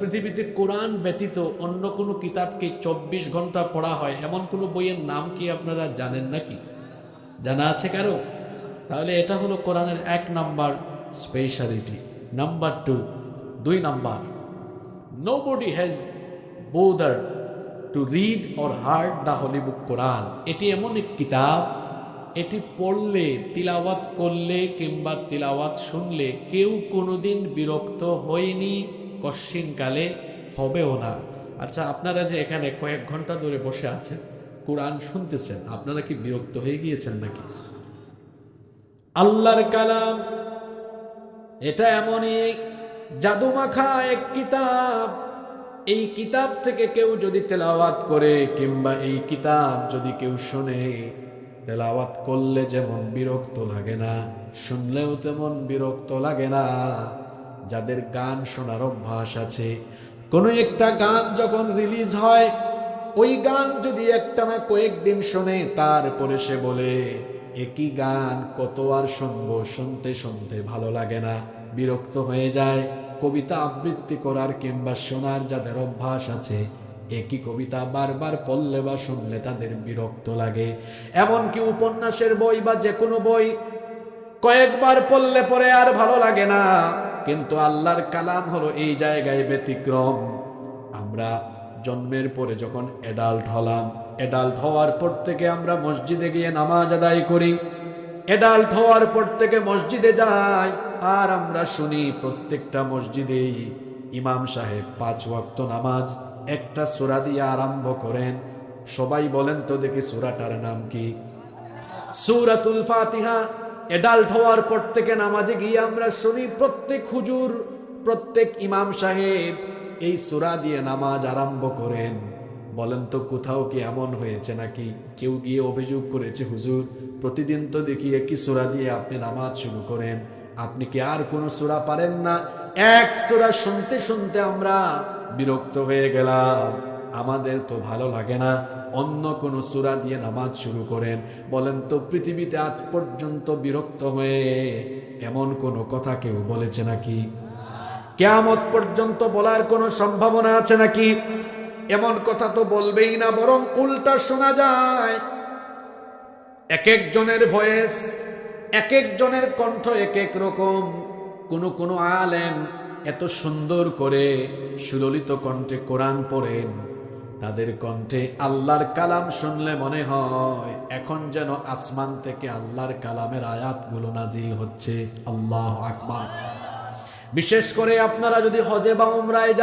পৃথিবীতে কোরআন ব্যতীত অন্য কোনো কিতাবকে চব্বিশ ঘণ্টা পড়া হয়, এমন কোনো বইয়ের নাম কি আপনারা জানেন নাকি? জানা আছে কারও? তাহলে এটা হলো কোরআনের এক নাম্বার স্পেশালিটি নাম্বার টু দুই number nobody has bother to read or heard the holy book Quran এটি এমন এক কিতাব, এটি পড়লে, তিলাওয়াত করলে কিংবা তিলাওয়াত শুনলে কেউ কোনোদিন বিরক্ত হয়নি কশ্চিনকালে হবেও না। আচ্ছা আপনারা যে এখানে কয়েক ঘণ্টা ধরে বসে আছেন, কোরআন শুনতেছেন, আপনারা কি বিরক্ত হয়ে গিয়েছেন নাকি? আল্লাহর কালাম, এটা এমনই জাদুমাখা এক কিতাব। এই কিতাব থেকে কেউ যদি তেলাওয়াত করে, কিংবা এই কিতাব যদি কেউ শোনে, তেলাওয়াত করলে যেমন বিরক্ত লাগে না, শুনলেও তেমন বিরক্ত লাগে না। যাদের গান শোনার অভ্যাস আছে। কোনো একটা গান যখন রিলিজ হয়, ওই গান যদি একটা না কয়েকদিন শোনে, তারপরে সে বলে, একই গান কত আর শুনব, শুনতে শুনতে ভালো লাগে না। বিরক্ত হয়ে যায়। কবিতা আবৃত্তি করার কিংবা শোনার যাদের অভ্যাস আছে, একই কবিতা বারবার পড়লে বা শুনলে তাদের বিরক্ত লাগে। এমনকি উপন্যাসের বই বা যে কোনো বই কয়েকবার পড়লে পরে আর ভালো লাগে না। কিন্তু আল্লাহর কালাম হলো এই জায়গায় ব্যতিক্রম। আমরা জন্মের পরে যখন অ্যাডাল্ট হলাম অ্যাডাল্ট হওয়ার পর থেকে আমরা মসজিদে গিয়ে নামাজ আদায় করি। অ্যাডাল্ট হওয়ার পর থেকে মসজিদে যাই, আর আমরা শুনি প্রত্যেকটা মসজিদেই ইমাম সাহেব পাঁচ ওয়াক্ত নামাজ, একটা সুরা দিয়ে আরম্ভ করেন। সবাই বলেন তো দেখি সুরাটার নাম কি? সূরাতুল ফাতিহা। এডাল্ট হওয়ার পর থেকে নামাজে গিয়ে আমরা শুনি প্রত্যেক হুজুর, প্রত্যেক ইমাম সাহেব এই সূরা দিয়ে নামাজ আরম্ভ করেন। বলেন তো, কোথাও কি এমন হয়েছে নাকি? কেউ গিয়ে অভিযোগ করেছে, হুজুর, প্রতিদিন তো দেখি একই সূরা দিয়ে আপনি নামাজ শুরু করেন। আপনি কি আর কোনো সূরা পারেন না? এক সূরা শুনতে শুনতে আমরা বিরক্ত হয়ে গেলাম। আমাদের তো ভালো লাগে না। অন্য কোনো সুরা দিয়ে নামাজ শুরু করেন। বলেন তো, পৃথিবীতে আজ পর্যন্ত বিরক্ত হয়ে এমন কোনো কথা কেউ বলেছে নাকি? কেয়ামত পর্যন্ত বলার কোনো সম্ভাবনা আছে নাকি? এমন কথা তো বলবেই না, বরং উল্টা শোনা যায়। এক একজনের ভয়েস এক একজনের কণ্ঠ এক এক রকম। কোন কোন আলেম এত সুন্দর করে সুললিত কণ্ঠে কোরআন পড়েন। তাদের কণ্ঠে আল্লাহর কালাম শুনলে মনে হয়, এখন যেন আসমান থেকে আল্লাহর কালামের আয়াতগুলো নাজিল হচ্ছে। আল্লাহ আকবার। বিশেষ করে আপনারা যদি হজে বা উমরায়